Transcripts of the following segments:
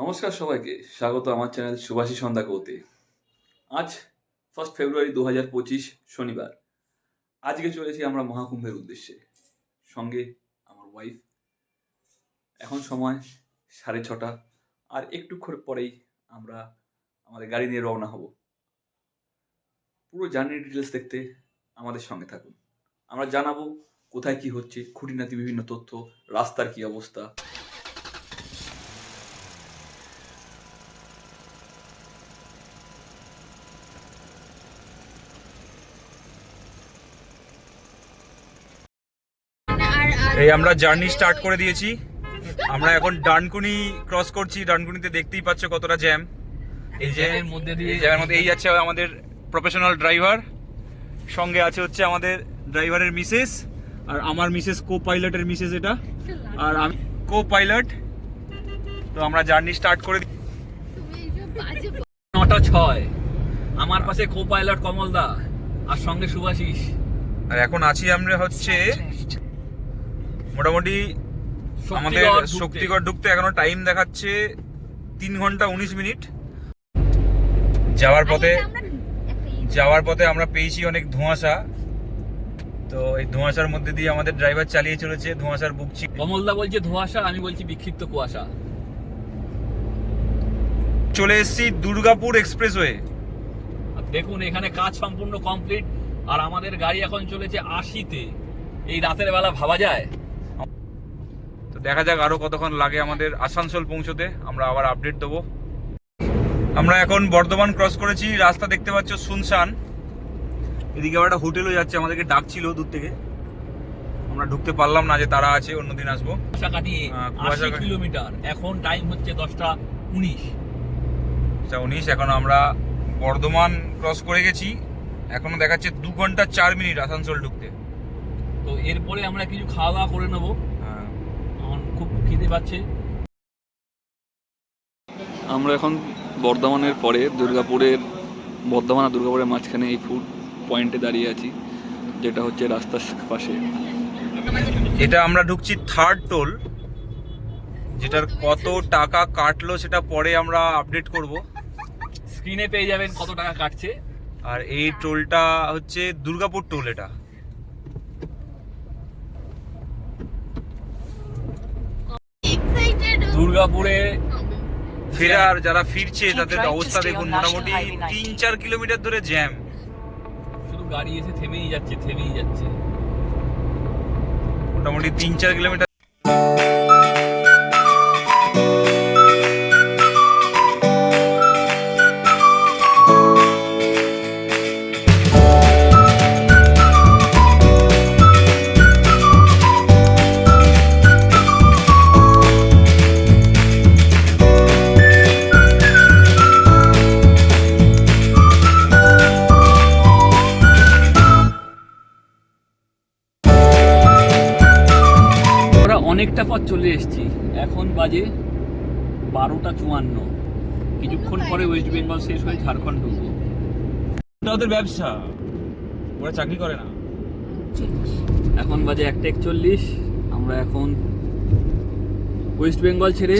নমস্কার সবাইকে, স্বাগত আমার চ্যানেল সুভাষী সন্ধ্যা কৌতে আজ ফার্স্ট ফেব্রুয়ারি দু হাজার পঁচিশ, শনিবার। আজকে চলেছি আমরা মহাকুম্ভের উদ্দেশ্যে। সঙ্গে আমার ওয়াইফ এখন সময় সাড়ে ছটা, আর একটুক্ষণ পরেই আমরা আমাদের গাড়ি নিয়ে রওনা হব। পুরো জার্নি ডিটেলস দেখতে আমাদের সঙ্গে থাকুন। আমরা জানাব কোথায় কি হচ্ছে, খুঁটিনাটি বিভিন্ন তথ্য, রাস্তার কি অবস্থা। এই আমরা জার্নি স্টার্ট করে দিয়েছি। আমরা এখন ডানকুনি ক্রস করছি ডানকুনিতে দেখতেই পাচ্ছ কতটা জ্যাম। এই জ্যামের মধ্যে দিয়ে এই জ্যামের মধ্যে এই যাচ্ছে আমাদের প্রফেশনাল ড্রাইভার সঙ্গে আছে হচ্ছে আমাদের ড্রাইভারের মিসেস আর আমার মিসেস কো পাইলটের মিসেস এটা। আর আমি কো পাইলট তো আমরা জার্নি স্টার্ট করে দিই নটা ছয়। আমার পাশে কো পাইলট কমল দা আর সঙ্গে সুভাষিস আর এখন আছি আমরা হচ্ছে মোটামুটি আমাদের শক্তিগড় ঢুকতে। এখনও টাইম দেখাচ্ছে তিন ঘণ্টা উনিশ মিনিট। যাওয়ার পথে যাওয়ার পথে আমরা পেয়েছি অনেক ধোঁয়াশা। তো এই ধোঁয়াশার মধ্যে দিয়ে আমাদের ড্রাইভার চালিয়ে চলেছে ধোঁয়াশার বুকছি কমল দা বলছে ধোঁয়াশা আমি বলছি বিক্ষিপ্ত কুয়াশা। চলে এসেছি দুর্গাপুর এক্সপ্রেসওয়ে দেখুন এখানে কাজ সম্পূর্ণ কমপ্লিট আর আমাদের গাড়ি এখন চলেছে আশিতে। এই রাতের বেলা ভাবা যায়? দেখা যাক আরও কতক্ষণ লাগে আমাদের আসানসোল পৌঁছতে। আমরা আবার আপডেট দেবো। আমরা এখন বর্ধমান ক্রস করেছি রাস্তা দেখতে পাচ্ছ শুনশান। এদিকে আবার একটা হোটেলও যাচ্ছে আমাদেরকে ডাকছিল দূর থেকে। আমরা ঢুকতে পারলাম না যে তারা আছে অন্যদিন আসব। কুয়াশা। কিলোমিটার। এখন টাইম হচ্ছে দশটা উনিশ। উনিশ এখন আমরা বর্ধমান ক্রস করে গেছি। এখনও দেখাচ্ছে দু ঘণ্টা চার মিনিট আসানসোল ঢুকতে। তো এরপরে আমরা কিছু খাওয়া দাওয়া করে নেব। খিদে পাচ্ছে। আমরা এখন বর্ধমানের পরে দুর্গাপুরের বর্ধমান আর দুর্গাপুরের মাঝখানে এই ফুড পয়েন্টে দাঁড়িয়ে আছি যেটা হচ্ছে রাস্তার পাশে। এটা আমরা ঢুকছি থার্ড টোল যেটার কত টাকা কাটলো সেটা পরে আমরা আপডেট করব। স্ক্রিনে পেয়ে যাবেন কত টাকা কাটছে। আর এই টোলটা হচ্ছে দুর্গাপুর টোল এটা। দুর্গাপুরে ফেরার যারা ফিরছে তাদের অবস্থা দেখুন মোটামুটি তিন চার কিলোমিটার ধরে জ্যাম। শুধু গাড়ি এসে থেমেই যাচ্ছে থেমেই যাচ্ছে। মোটামুটি তিন চার কিলোমিটার অনেকটা পথ চলে এসেছি। এখন বাজে বারোটা চুয়ান্ন। কিছুক্ষণ পরে ওয়েস্ট বেঙ্গল শেষ হয়ে ঝাড়খণ্ড ঢুকবো। ওদের ব্যবসা। ওরা চাকরি করে না। এখন বাজে একটা একচল্লিশ। আমরা এখন ওয়েস্ট বেঙ্গল ছেড়ে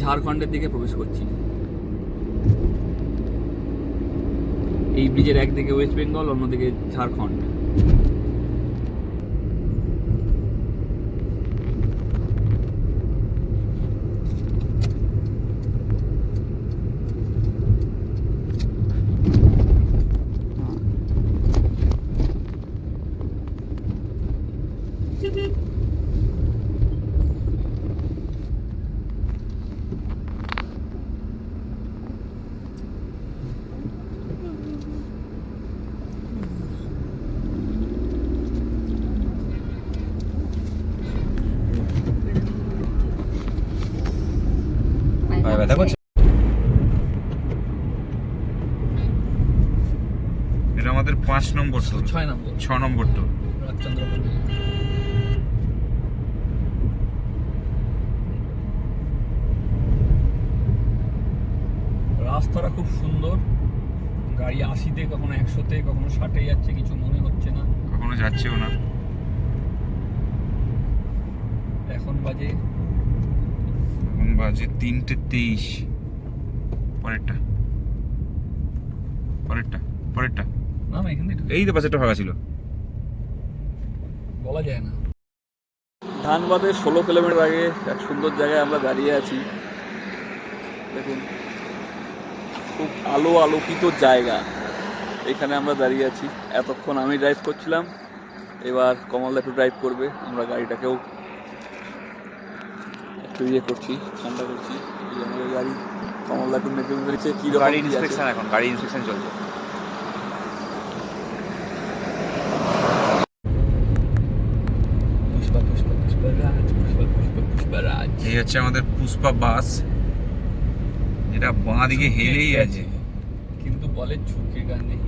ঝাড়খণ্ডের দিকে প্রবেশ করছি। এই ব্রিজের একদিকে ওয়েস্ট বেঙ্গল অন্যদিকে ঝাড়খণ্ড। পাঁচ নম্বর টোল ছয় নম্বর। ছ নম্বর টোল রাস্তাটা খুব সুন্দর। গাড়ি আশিতে কখনো একশোতে কখনো ষাটে যাচ্ছে কিছু মনে হচ্ছে না। কখনো যাচ্ছেও না। এখন বাজে এখন বাজে তিনটে তেইশ। পরেরটা। পরেরটা। পরেরটা। না না এখানে এই তো পাশেরটা ফাঁকা ছিল। বলা যায় না। ধানবাদের ষোলো কিলোমিটার আগে এক সুন্দর জায়গায় আমরা দাঁড়িয়ে আছি। দেখুন খুব আলো আলোকিত জায়গা। এখানে আমরা দাঁড়িয়ে আছি। এতক্ষণ আমি ড্রাইভ করছিলাম। এবার কমলদা একটু ড্রাইভ করবে। আমরা গাড়িটাকেও একটু ইয়ে করছি ঠান্ডা করছি। আমাদের গাড়ি। কমলদা একটু নেচে মেরেছে কী গাড়ি ইন্সপেকশন এখন গাড়ি ইন্সপেকশন চলছে পুষ্পা পুষ্পা পুষ্পা রাজ পুষ্পা পুষ্পা পুষ্পা রাজ এই হচ্ছে আমাদের পুষ্পা বাস যেটা বাঁ দিকে হেলেই আছে। কিন্তু বলে ঝুঁকেগা নেই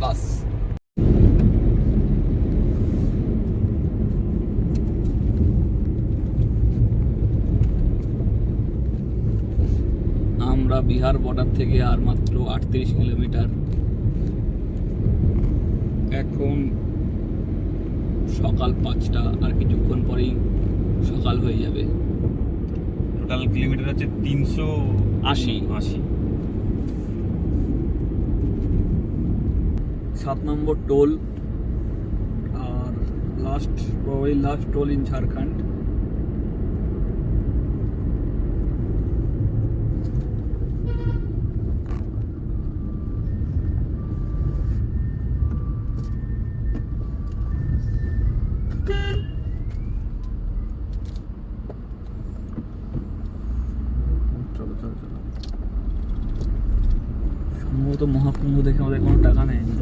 বাস। আমরা বিহার বর্ডার থেকে আর মাত্র আটত্রিশ কিলোমিটার। এখন সকাল পাঁচটা আর কিছুক্ষণ পরেই সকাল হয়ে যাবে। টোটাল কিলোমিটার হচ্ছে তিনশো আশি। আশি। সাত নম্বর toll R last probably last toll in Jharkhand চলো চলো চলো মহাকুম্ভ দেখে আমাদের কোনো টাকা নেয়নি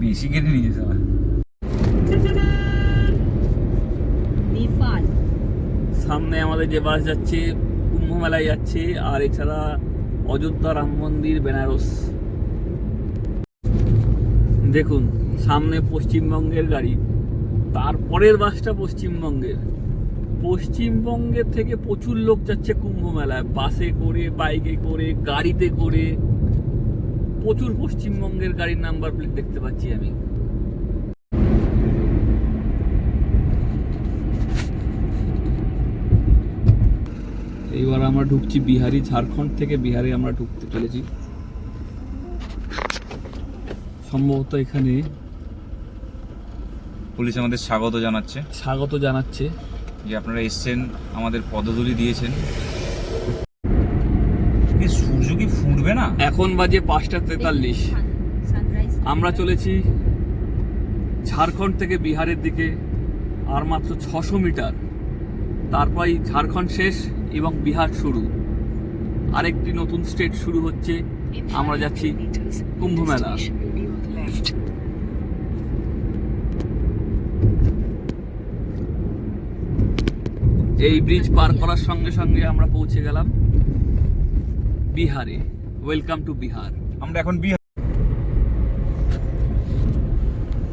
বেশি কেটে নিয়েছে আমার নেপাল। সামনে আমাদের যে বাস যাচ্ছে কুম্ভ মেলায় যাচ্ছে আর এছাড়া অযোধ্যা রাম মন্দির বেনারস। দেখুন সামনে পশ্চিমবঙ্গের গাড়ি তারপরের বাসটা পশ্চিমবঙ্গের। পশ্চিমবঙ্গের থেকে প্রচুর লোক যাচ্ছে কুম্ভ মেলায় বাসে করে বাইকে করে গাড়িতে করে। প্রচুর পশ্চিমবঙ্গের গাড়ির নাম্বার প্লেট দেখতে পাচ্ছি আমি। এইবার আমরা ঢুকছি বিহারি ঝাড়খণ্ড থেকে বিহারে আমরা ঢুকতে চলেছি। সম্ভবত এখানে পুলিশ আমাদের স্বাগত জানাচ্ছে। স্বাগত জানাচ্ছে। যে আপনারা এসছেন আমাদের পদধূলি দিয়েছেন এই সূর্য কি ফুটবে না? এখন বাজে পাঁচটা তেতাল্লিশ। আমরা চলেছি ঝাড়খণ্ড থেকে বিহারের দিকে আর মাত্র ছশো মিটার। তারপরই ঝাড়খণ্ড শেষ এবং বিহার শুরু। আরেকটি নতুন স্টেট শুরু হচ্ছে। আমরা যাচ্ছি কুম্ভ মেলা। এই ব্রিজ পার করার সঙ্গে সঙ্গে আমরা পৌঁছে গেলাম বিহারে। ওয়েলকাম টু বিহার আমরা এখন বিহার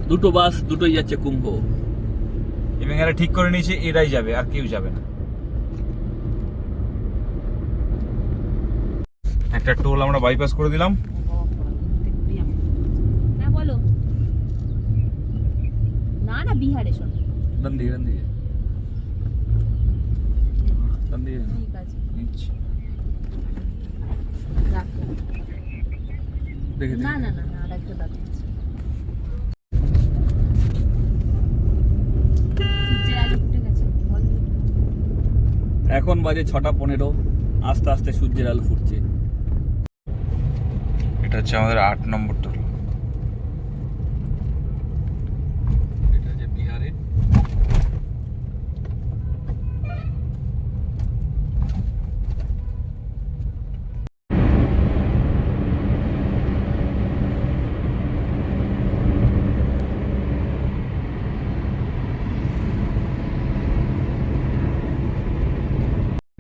দুটো বাস দুটোই যাচ্ছে কুম্ভ। এবং এরা ঠিক করে নিয়েছে এরাই যাবে আর কেউ যাবে না। একটা টোল আমরা বাইপাস করে দিলাম। হ্যাঁ বলো। না না বিহারে শোন। ডান দিকে ডান দিকে। ডান দিকে না। ঠিক আছে নিচ্ছি। রাখো দেখে না না না বাকি আছে। এখন বাজে ছটা পনেরো আস্তে আস্তে সূর্যের আলো ফুটছে। এটা হচ্ছে আমাদের আট নম্বর টোল এটা যে বিহারে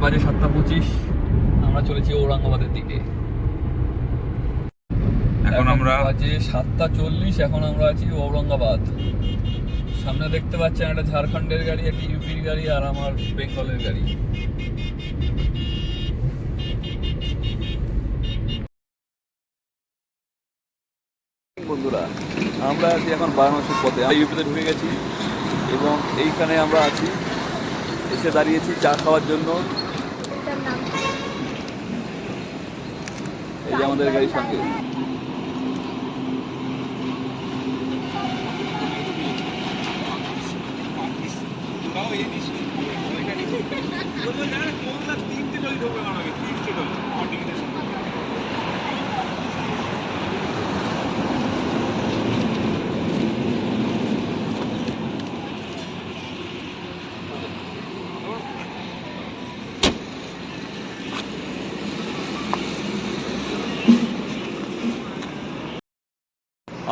বাজে সাতটা পঁচিশ আমরা চলেছি ঔরঙ্গাবাদের দিকে। এখন আমরা বাজে সাতটা চল্লিশ এখন আমরা আছি ঔরঙ্গাবাদ। সামনে দেখতে পাচ্ছেন একটা ঝাড়খণ্ডের গাড়ি একটা ইউপির গাড়ি আর আমার বেঙ্গলের গাড়ি। বন্ধুরা আমরা আছি এখন বারাণসীর পথে। আমরা ইউপিতে ঢুকে গেছি এবং এইখানে আমরা আছি। এসে দাঁড়িয়েছি চা খাওয়ার জন্য এটার নাম কি? এই যে আমাদের গাড়ির সঙ্গে।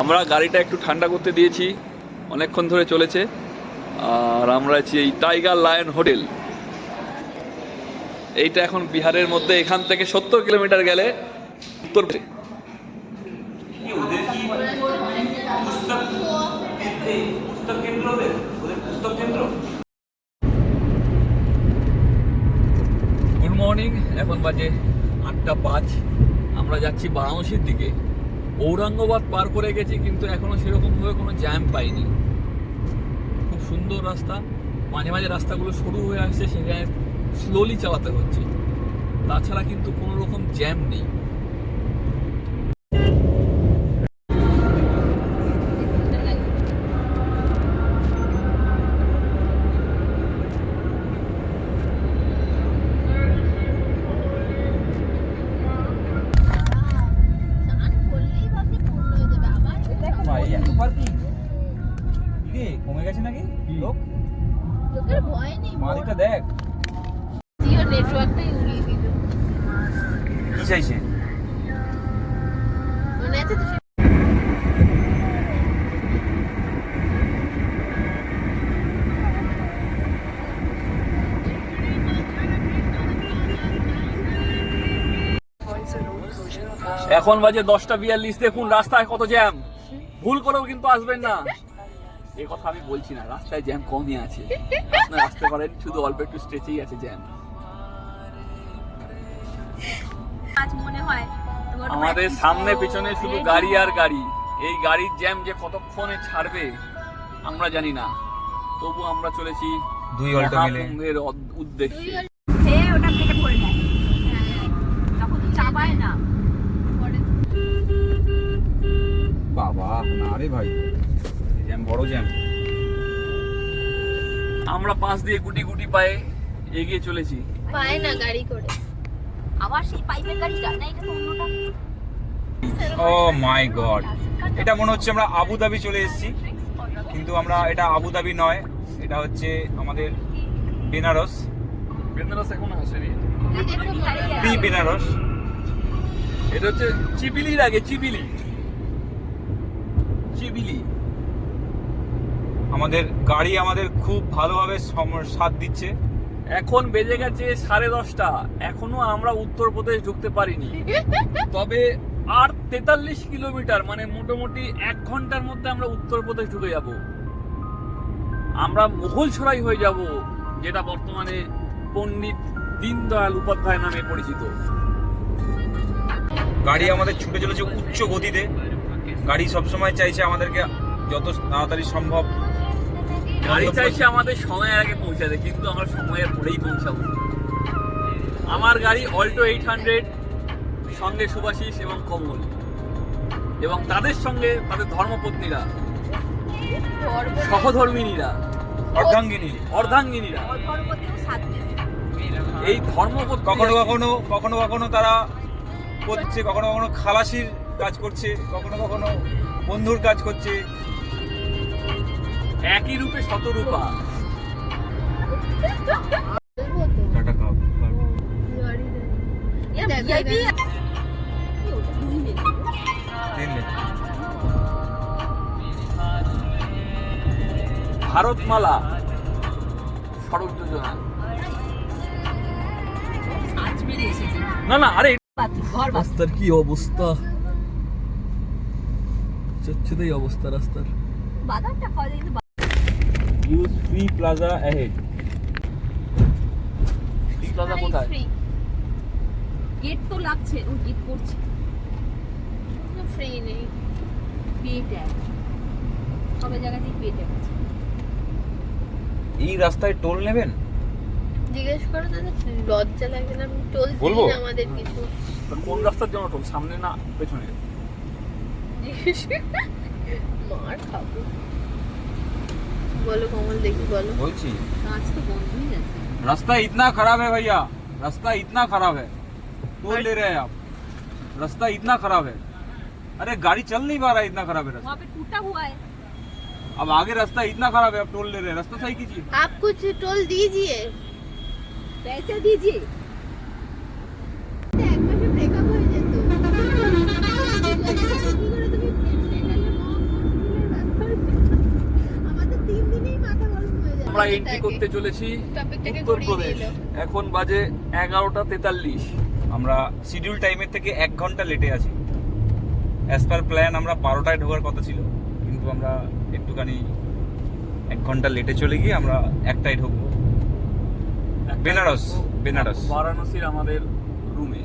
আমরা গাড়িটা একটু ঠান্ডা করতে দিয়েছি, অনেকক্ষণ ধরে চলেছে। আর আমরা আছি এই টাইগার লায়ন হোটেল। এইটা এখন বিহারের মধ্যে এখান থেকে সত্তর কিলোমিটার গেলে উত্তর গুড মর্নিং এখন বাজে আটটা পাঁচ। আমরা যাচ্ছি বারাণসীর দিকে। ঔরঙ্গাবাদ পার করে গেছি, কিন্তু এখনও সেরকমভাবে কোনো জ্যাম পাইনি। খুব সুন্দর রাস্তা। মাঝে মাঝে রাস্তাগুলো সরু হয়ে আসছে, সেখানে স্লোলি চালাতে হচ্ছে। তাছাড়া কিন্তু কোনো রকম জ্যাম নেই। এখন বাজে দশটা বিয়াল্লিশ দেখুন রাস্তায় কত জ্যাম ভুল করেও কিন্তু আসবেন না। এই কথা আমি বলছি না রাস্তায় জ্যাম কমই আছে। আপনারা আসতে পারেন শুধু অল্প একটু স্ট্রেচেই আছে জ্যাম আজ মনে হয় আমাদের সামনে পিছনে শুধু গাড়ি আর গাড়ি। এই গাড়ির জ্যাম যে কতক্ষণে ছাড়বে আমরা জানি না। তবু আমরা চলেছি দুই অল্টো মিলে। উদ্দেশ্যে। ওটা পেটে পড়ে যায়। তখন তো চাবায় না পরে বাবা না রে ভাই জ্যাম বড় জ্যাম আমরা পাশ দিয়ে গুটি গুটি পায়ে এগিয়ে চলেছি। পায় না গাড়ি করে। আবার সেই পাইপের গাড়িটা? না এটা তো অন্যটা। ও মাই গড এটা মনে হচ্ছে আমরা আবুধাবি চলে এসেছি। কিন্তু আমরা এটা আবুধাবি নয় এটা হচ্ছে আমাদের বেনারস। বেনারস এখনও আসেনি। প্রি বেনারস। এটা হচ্ছে চিবিলির আগে চিবিলি চিবিলি আমাদের গাড়ি আমাদের খুব ভালোভাবে সাথ দিচ্ছে। এখন বেজে গেছে সাড়ে দশটা। এখনও আমরা উত্তরপ্রদেশ ঢুকতে পারিনি। তবে আর তেতাল্লিশ কিলোমিটার মানে মোটামুটি এক ঘণ্টার মধ্যে আমরা উত্তরপ্রদেশ ঢুকে যাব। আমরা মোঘল ছড়াই হয়ে যাব, যেটা বর্তমানে পণ্ডিত দীনদয়াল উপাধ্যায় নামে পরিচিত। গাড়ি আমাদের ছুটে চলেছে উচ্চ গতিতে। গাড়ি সবসময় চাইছে আমাদেরকে যত তাড়াতাড়ি সম্ভব। গাড়ি চাইছে আমাদের সময়ের আগে পৌঁছাতে কিন্তু আমরা সময়ের পরেই পৌঁছাবো। আমার গাড়ি অল্টো এইট হান্ড্রেড সঙ্গে সুভাষিস এবং কমল এবং তাদের সঙ্গে তাদের ধর্মপত্নীরা সহধর্মিনীরা অর্ধাঙ্গিনী। অর্ধাঙ্গিনীরা। এই ধর্মপত্নী কখনো কখনো কখনো কখনো তারা করছে কখনো কখনো খালাসির কাজ করছে কখনো কখনো বন্ধুর কাজ করছে। একই রূপে শতরূপা। বলব তো টাটা খাও এটা ভিআইপি ওটা দুই মিনিট তিন মিনিট। ভারতমালা সড়ক যোজনা। না না আরে রাস্তার কি অবস্থা? চচ্চুদাই অবস্থা রাস্তার। বাদামটা খাওয়া যায় কিন্তু use free plaza ahead plaza কোথায়? গেট তো লাগছে ও গেট করছে। ফ্রি নেই। পে ট্যাগ সব জায়গাতেই পে ট্যাগ আছে। এই রাস্তায় টোল নেবেন? জিজ্ঞেস করো তাদের লজ্জা লাগে না। টোল বলব? আমাদের কিছু। কোন রাস্তার জন্য টোল সামনে না পেছনে? মার খাবো বলো কমল দেখি বলো বলছি কাজ তো বন্ধই আছে रास्ता इतना खराब है भैया रास्ता इतना खराब है टोल ले रहे हैं आप रास्ता इतना खराब है अरे गाड़ी चल नहीं पा रहा है इतना खराब है रास्ता वहाँ पे टूटा हुआ है अब आगे रास्ता इतना खराब है आप टोल ले रहे हैं रास्ता सही कीजिए आप कुछ टोल दीजिए पैसे दीजिए আমরা এন্ট্রি করতে চলেছি উত্তরপ্রদেশ এখন বাজে এগারোটা তেতাল্লিশ। আমরা শিডিউল টাইমের থেকে এক ঘণ্টা লেটে আছি। অ্যাজ পার প্ল্যান আমরা বারোটায় ঢোকার কথা ছিল। কিন্তু আমরা একটুখানি এক ঘণ্টা লেটে চলে গিয়ে আমরা একটাই ঢুকবো। বেনারস বেনারস। বারাণসীর আমাদের রুমে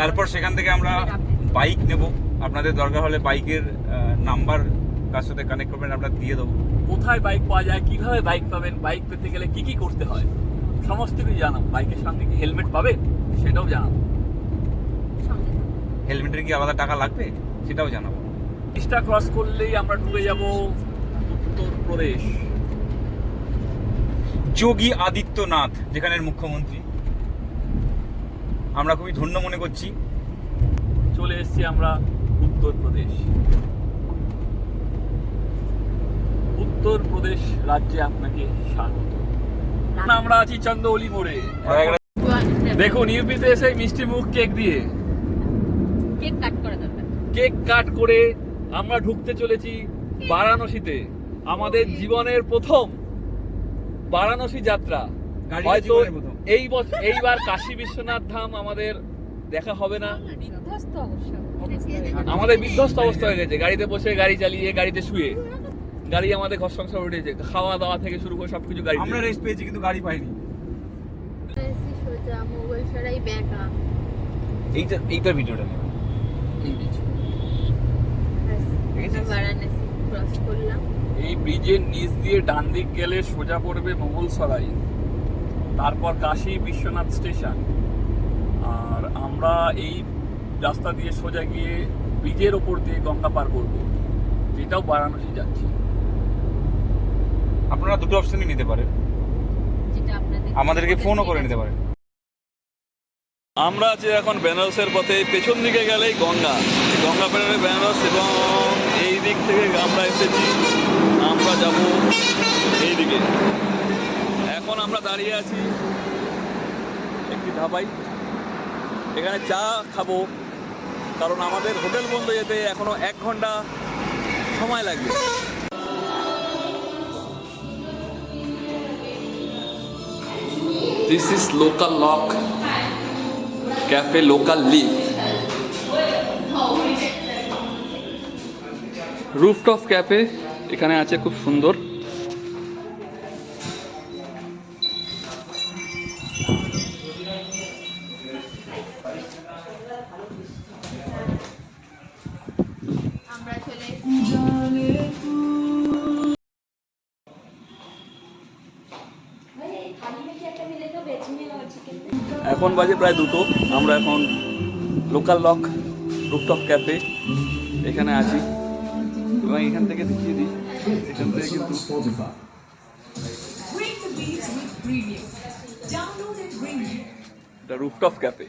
তারপর সেখান থেকে আমরা বাইক নেব। আপনাদের দরকার হলে বাইকের নাম্বার কার সাথে কানেক্ট করবেন আমরা দিয়ে দেবো। কোথায় বাইক পাওয়া যায় কীভাবে বাইক পাবেন বাইক পেতে গেলে কি কি করতে হয় সমস্ত কিছু জানাব। বাইকের সঙ্গে কি হেলমেট পাবে? সেটাও জানাব। হেলমেটের কি আলাদা টাকা লাগবে? সেটাও জানাব। ব্রিজটা ক্রস করলেই আমরা ঢুকে যাব উত্তরপ্রদেশ যোগী আদিত্যনাথ যেখানের মুখ্যমন্ত্রী। আমরা খুবই ধন্য মনে করছি। চলে এসেছি আমরা উত্তরপ্রদেশ উত্তরপ্রদেশ রাজ্যে আপনাকে স্বাগত। আমরা আছি চন্দ্রওলি মোড়ে। দেখুন ইউপিতে এসে মিষ্টি মুখ কেক দিয়ে। কেক কাট করা দরকার। কেক কাট করে আমরা ঢুকতে চলেছি বারাণসীতে। আমাদের জীবনের প্রথম বারাণসী যাত্রা। হয়তো এই বছর এইবার কাশী বিশ্বনাথ ধাম আমাদের দেখা হবে না। আমাদের বিধ্বস্ত অবস্থা হয়ে গেছে। গাড়িতে বসে গাড়ি চালিয়ে গাড়িতে শুয়ে। গাড়ি আমাদের ঘর সংসার উঠেছে খাওয়া দাওয়া থেকে শুরু করে সবকিছু গাড়ি আমরা রেস্ট পেয়েছি কিন্তু গাড়ি পাইনি। এইটা এইটা ভিডিওটা নেবে এই ব্রিজের নিচ দিয়ে ডান দিক গেলে সোজা পড়বে মোগলসরাই তারপর কাশী বিশ্বনাথ স্টেশন। আর আমরা এই রাস্তা দিয়ে সোজা গিয়ে ব্রিজের ওপর দিয়ে গঙ্গা পার করব। যেটাও বারাণসী যাচ্ছে। আপনারা দুটো অপশনই নিতে পারেন। আমাদেরকে ফোনও করে নিতে পারেন। আমরা আছি এখন বেনারসের পথে পেছন দিকে গেলেই গঙ্গা। গঙ্গা পেরোলে বেনারস এবং এই দিক থেকে আমরা এসেছি। আমরা যাব এই দিকে। এখন আমরা দাঁড়িয়ে আছি একটি ধাবাই এখানে চা খাব কারণ আমাদের হোটেল বন্ধ যেতে এখনও এক ঘণ্টা সময় লাগবে। This is local lock cafe local leaf rooftop cafe এখানে আছে খুব সুন্দর আমরা চলে এখন বাজে প্রায় দুটো। আমরা এখন লোকাল লক রুপটপ ক্যাফে এখানে আছি। এবং এখান থেকে দেখিয়ে দিই এখান থেকে কিন্তু এটা রুপটপ ক্যাফে